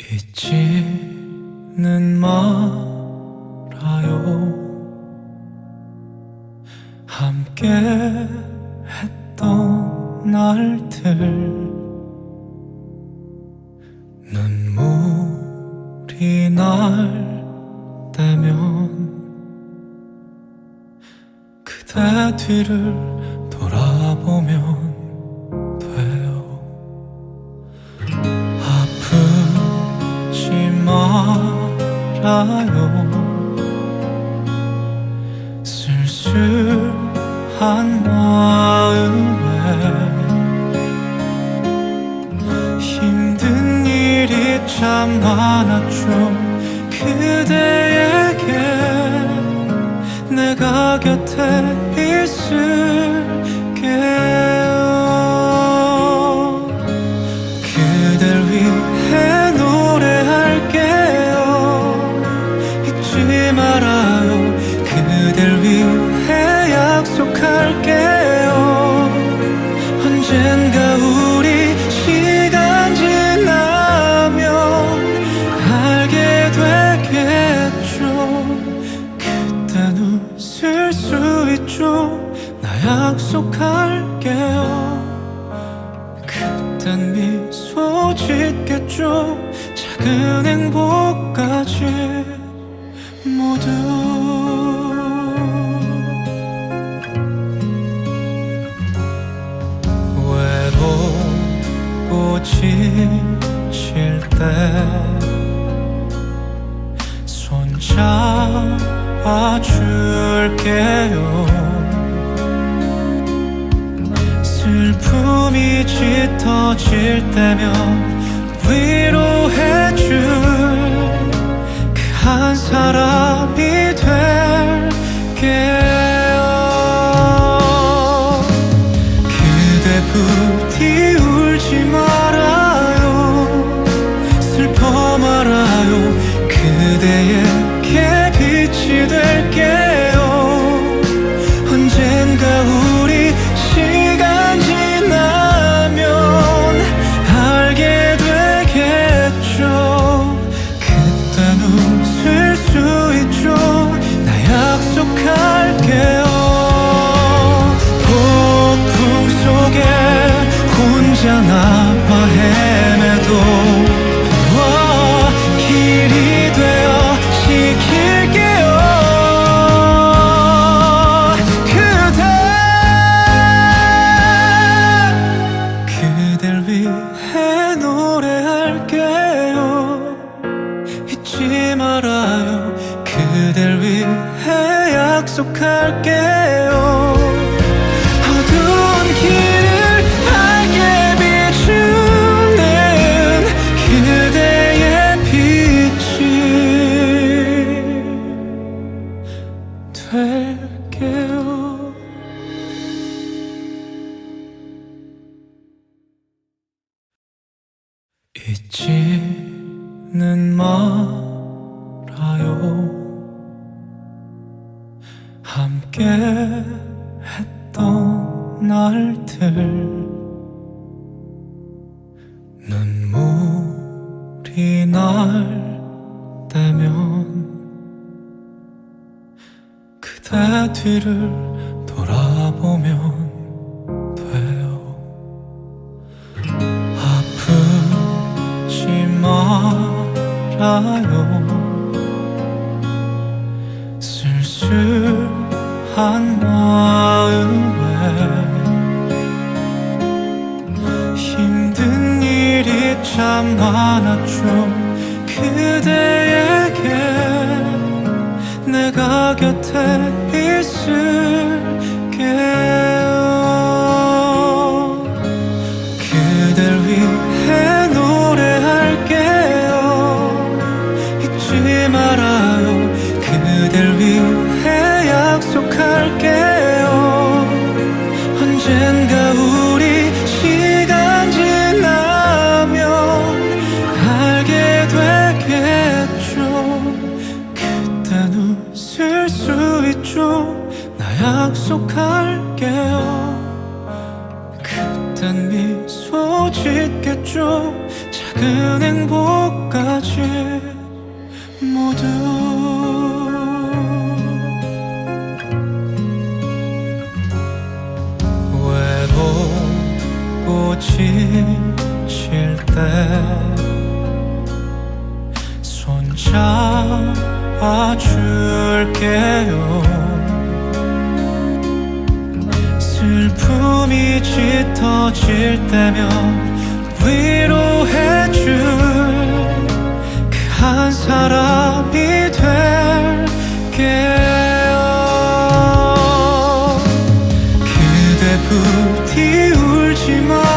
잊지는 말아요. 함께 했던 날들 눈물이 날 때면 그대 뒤를 돌아보면 말아요. 쓸쓸한 마음에 힘든 일이 참 많았죠. 그대에게 내가 곁에 있을 약속할게요. 그땐 미소 짓겠죠. 작은 행복까지 모두. 외롭고 지칠 때 손잡아 줄게요 슬픔이 짙어질 때면 위로해줄 그 한 사람이 될게요. 그대 부디 울지 말 말아요. 그댈 위해 약속할게요. 어두운 길을 밝게 비추는 그대의 빛이 될게요. 잊지는 말 함께 했던 날들. 눈물이 날 때면 그대 뒤를 마음에 힘든 일이 참 많았죠. 그대에게 내가 곁에 있을게요 모든 행복까지 모두. 외롭고 지칠 때 손잡아줄게요. 슬픔이 짙어질 때면 위로 she might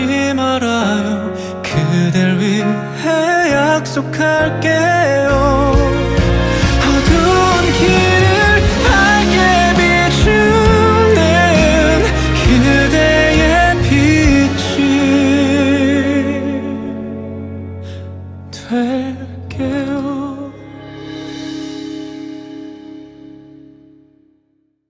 잊지 말아요. 그댈 위해 약속할게요.